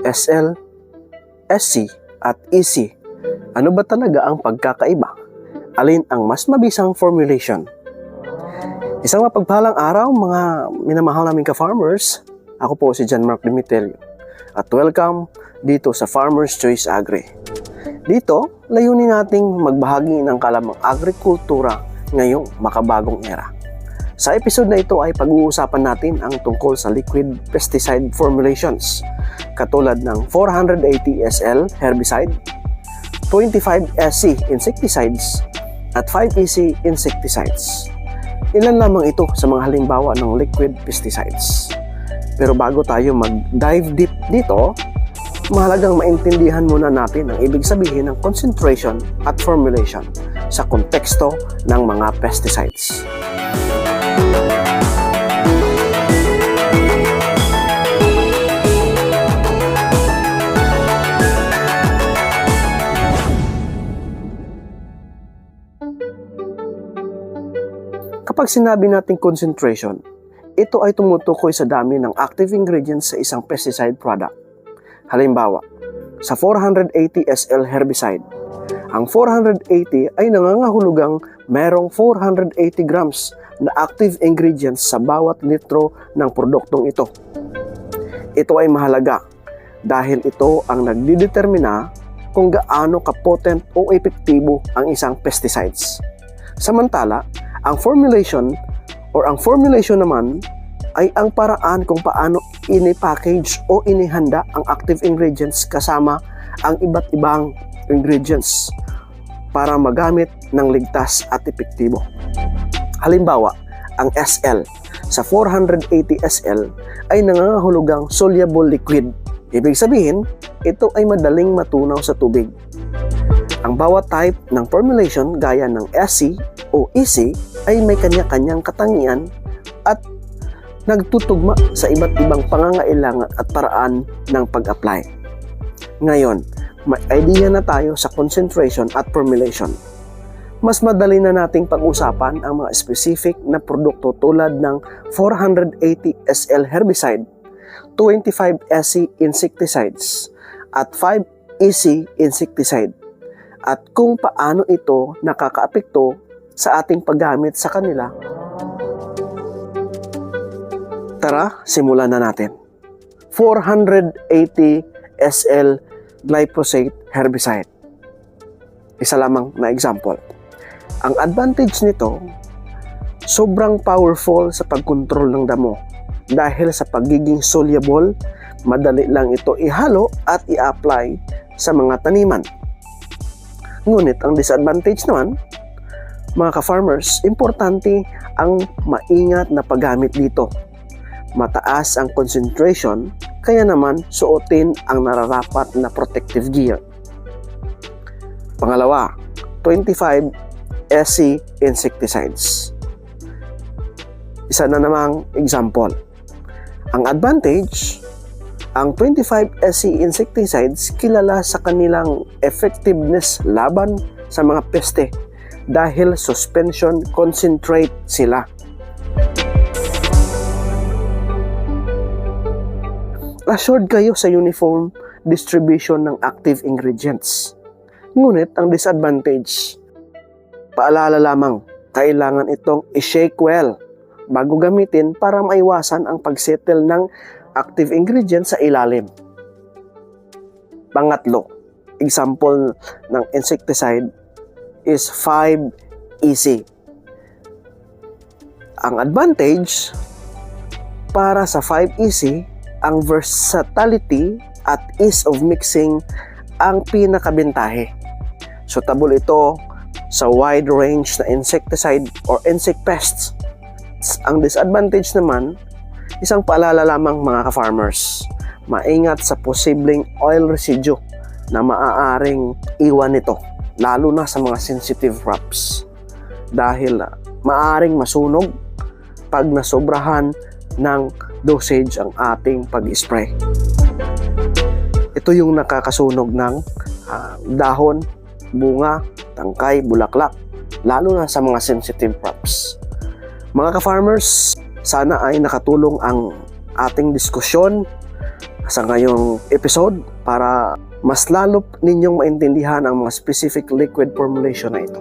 SL, SC, at EC. Ano ba talaga ang pagkakaiba? Alin ang mas mabisang formulation? Isang mapagpalang araw mga minamahal naming ka-farmers. Ako po si John Mark Dimiterio. At welcome dito sa Farmer's Choice Agri. Dito, layunin nating magbahagi ng kalamang agrikultura ngayong makabagong era. Sa episode na ito ay pag-uusapan natin ang tungkol sa liquid pesticide formulations katulad ng 480 SL herbicide, 25 SC insecticides, at 5 EC insecticides. Ilan lamang ito sa mga halimbawa ng liquid pesticides. Pero bago tayo mag-dive deep dito, mahalagang maintindihan muna natin ang ibig sabihin ng concentration at formulation sa konteksto ng mga pesticides. Kapag sinabi nating concentration, ito ay tumutukoy sa dami ng active ingredients sa isang pesticide product. Halimbawa, sa 480 SL herbicide, ang 480 ay nangangahulugang merong 480 grams na active ingredients sa bawat litro ng produktong ito. Ito ay mahalaga dahil ito ang nagdidetermina kung gaano kapotent o epektibo ang isang pesticides. Samantala, ang formulation or ang formulation naman ay ang paraan kung paano ini-package o inihanda ang active ingredients kasama ang iba't ibang ingredients para magamit ng ligtas at epektibo. Halimbawa, ang SL sa 480 SL ay nangangahulugang soluble liquid. Ibig sabihin, ito ay madaling matunaw sa tubig. Ang bawat type ng formulation gaya ng SC o EC ay may kanya-kanyang katangian at nagtutugma sa iba't ibang pangangailangan at paraan ng pag-apply. Ngayon, may idea na tayo sa concentration at formulation. Mas madali na nating pag-usapan ang mga specific na produkto tulad ng 480 SL herbicide, 25 SC insecticides, at 5 EC insecticide at kung paano ito nakakaapekto sa ating paggamit sa kanila. Tara, simulan na natin. 480 SL glyphosate herbicide. Isa lamang na example. Ang advantage nito, sobrang powerful sa pagkontrol ng damo dahil sa pagiging soluble, madali lang ito ihalo at i-apply sa mga taniman. Ngunit ang disadvantage naman, mga ka-farmers, importante ang maingat na paggamit dito. Mataas ang concentration, kaya naman suotin ang nararapat na protective gear. Pangalawa, 25 SC insecticides. Isa na namang example. Ang advantage, ang 25 SC insecticides kilala sa kanilang effectiveness laban sa mga peste dahil suspension concentrate sila. Assured kayo sa uniform distribution ng active ingredients. Ngunit ang disadvantage, paalala lamang, kailangan itong i-shake well bago gamitin para maiwasan ang pagsettle ng active ingredients sa ilalim. Pangatlo, example ng insecticide is 5-EC. Ang advantage para sa 5-EC, ang versatility at ease of mixing ang pinakabentahe. Suitable ito sa wide range na insecticide or insect pests. Ang disadvantage naman, isang paalala lamang mga ka-farmers, maingat sa posibleng oil residue na maaaring iwan nito, lalo na sa mga sensitive crops. Dahil ah, maaaring masunog pag nasobrahan ng dosage ang ating pag-spray. Ito yung nakakasunog ng ah, dahon, bunga, tangkay, bulaklak, lalo na sa mga sensitive crops. Mga ka-farmers, Sana ay nakatulong ang ating diskusyon sa ngayong episode para mas lalo ninyong maintindihan ang mga specific liquid formulation na ito.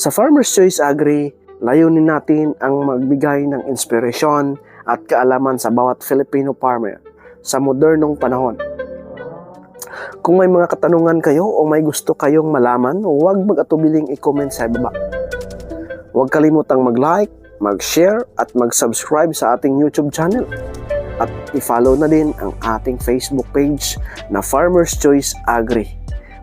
Sa Farmer's Choice Agri, layunin natin ang magbigay ng inspirasyon at kaalaman sa bawat Filipino farmer sa modernong panahon. Kung may mga katanungan kayo o may gusto kayong malaman, huwag mag-atubiling i-comment sa baba. Huwag kalimutang mag-like, mag-share at mag-subscribe sa ating YouTube channel. At i-follow na din ang ating Facebook page na Farmer's Choice Agri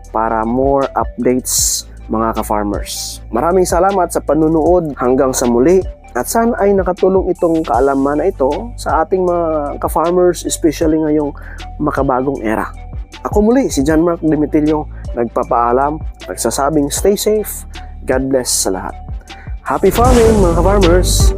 para more updates mga ka-farmers. Maraming salamat sa panunood hanggang sa muli at sana ay nakatulong itong kaalaman na ito sa ating mga ka-farmers especially ngayong makabagong era. Ako muli si John Mark Dimitilio nagpapaalam, nagsasabing stay safe, God bless sa lahat. Happy farming mga ka-farmers!